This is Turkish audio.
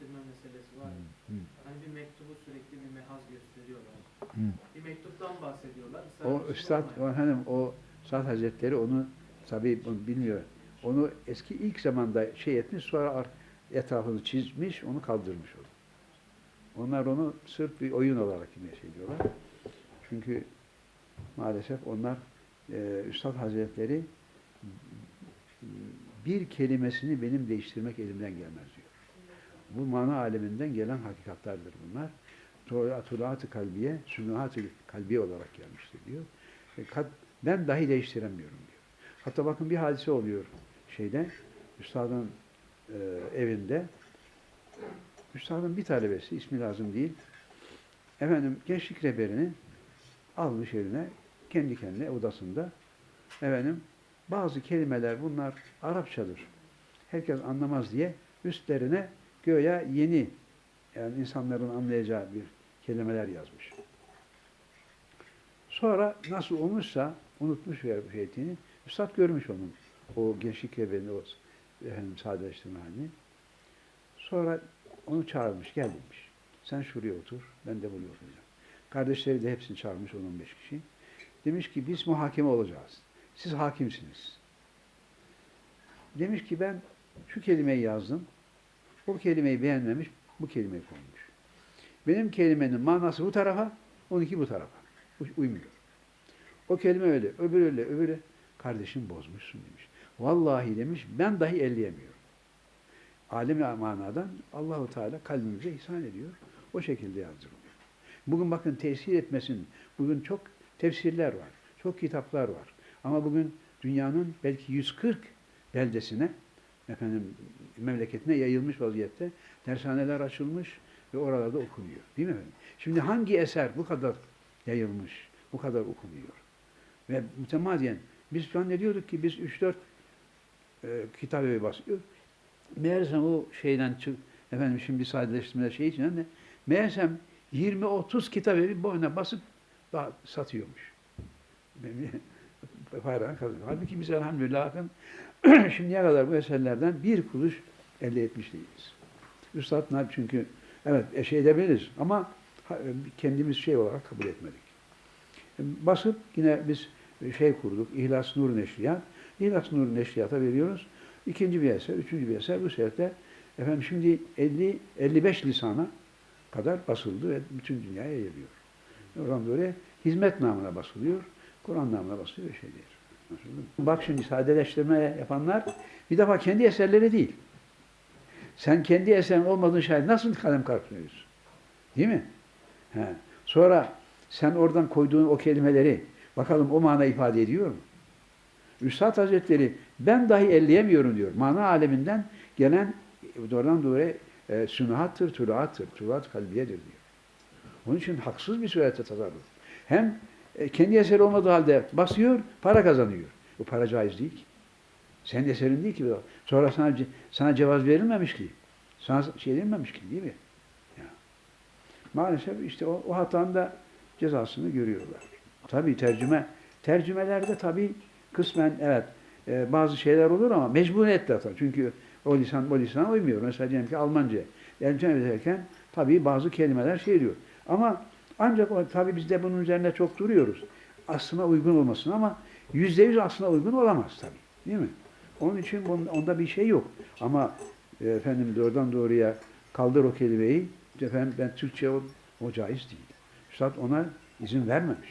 değiştirme meselesi var. ya. Hı. Hani bir mektubu sürekli bir mehaz gösteriyorlar. Hı. Bir mektuptan bahsediyorlar. O Üstad, olmayan. o, hanım, o Üstad Hazretleri onu bunu bilmiyor. Onu eski ilk zamanda şey etmiş sonra etrafını çizmiş, onu kaldırmış oldu. Onlar onu sırf bir oyun olarak yine şey diyorlar. Çünkü maalesef onlar e, Üstad Hazretleri bir kelimesini benim değiştirmek elimden gelmez diyor. Bu mana aleminden gelen hakikatlardır bunlar. Turat-ı kalbiye, sünuhat-ı kalbiye olarak gelmiştir diyor. E, Ben dahi değiştiremiyorum diyor. Hatta bakın bir hadise oluyor şeyde, Üstad'ın e, evinde. Üstad'ın bir talebesi, ismi lazım değil, efendim gençlik rehberini almış eline, kendi kendine odasında, efendim bazı kelimeler bunlar Arapçadır. Herkes anlamaz diye üstlerine göya yeni yani insanların anlayacağı bir kelimeler yazmış. Sonra nasıl olmuşsa unutmuş şeyini, Üstad görmüş onun o gençlik rehberini, o efendim sadeleştirme halini. Sonra onu çağırmış, gel demiş. Sen şuraya otur, ben de buraya oturacağım. Kardeşleri de hepsini çağırmış, 10-15 kişi. Demiş ki biz muhakeme olacağız. Siz hakimsiniz. Demiş ki ben şu kelimeyi yazdım. O kelimeyi beğenmemiş, bu kelimeyi koymuş. Benim kelimenin manası bu tarafa, onunki bu tarafa. Uymuyor. O kelime öyle, öbür öyle, öbürü. Kardeşim bozmuşsun demiş. Vallahi demiş, ben dahi elleyemiyorum. Alemi manadan Allahu Teala kalbimize ihsan ediyor. O şekilde yazdırılıyor. Bugün bakın tesir etmesin. Bugün çok tefsirler var. Çok kitaplar var. Ama bugün dünyanın belki 140 beldesine efendim memleketine yayılmış vaziyette dershaneler açılmış ve oralarda okunuyor. Değil mi efendim? Şimdi hangi eser bu kadar yayılmış, bu kadar okunuyor? Ve mütemadiyen biz zannediyorduk ki biz 3-4 e, kitap evi basıyor. Meğersem o şeyden çık, efendim şimdi sadeleştirme şey için de meğersem 20-30 kitap evi boyuna basıp satıyormuş. Para kazanıyor. Halbuki biz elhamdülillah şimdiye kadar bu eserlerden bir kuruş elde etmiş değiliz. Üstadlar çünkü evet e, şey edebiliriz ama ha- kendimiz şey olarak kabul etmedik. E, Basıp yine biz şey kurduk, İhlas Nur Neşriyat. İhlas Nur Neşriyat'a veriyoruz. İkinci bir eser, üçüncü bir eser. Bu sefer efendim şimdi 50 55 lisana kadar basıldı ve bütün dünyaya yayılıyor. Oradan böyle hizmet namına basılıyor. Kur'an namına basılıyor ve şey değil. Bak şimdi sadeleştirme yapanlar bir defa kendi eserleri değil. Sen kendi eserin olmadığın şayet nasıl kalem kalkmıyorsun? Değil mi? He. Sonra sen oradan koyduğun o kelimeleri bakalım o mana ifade ediyor mu? Üstad Hazretleri ben dahi elleyemiyorum diyor. Mana aleminden gelen doğrudan doğruya e, sünuhattır, tuluattır, tuluat kalbiyedir diyor. Onun için haksız bir surette tasarruf. Hem e, kendi eseri olmadığı halde basıyor, para kazanıyor. Bu para caiz değil ki. Senin eserin değil ki. Sonra sana, sana cevaz verilmemiş ki. Sana şey verilmemiş ki değil mi? Ya. Maalesef işte o, o hatanın da cezasını görüyorlar. Tabii tercüme, tercümelerde tabii kısmen evet e, bazı şeyler olur ama mecburiyetle atar. Çünkü o lisan o lisana uymuyor. Mesela diyelim ki Almanca tercüme ederken tabii bazı kelimeler şey diyor. Ama ancak tabii biz de bunun üzerine çok duruyoruz. Aslına uygun olmasın ama yüzde yüz aslına uygun olamaz tabii. Değil mi? Onun için onda bir şey yok. Ama e, efendim doğrudan doğruya kaldır o kelimeyi. Efendim ben Türkçe o, o caiz değil. Üstad ona izin vermemiş.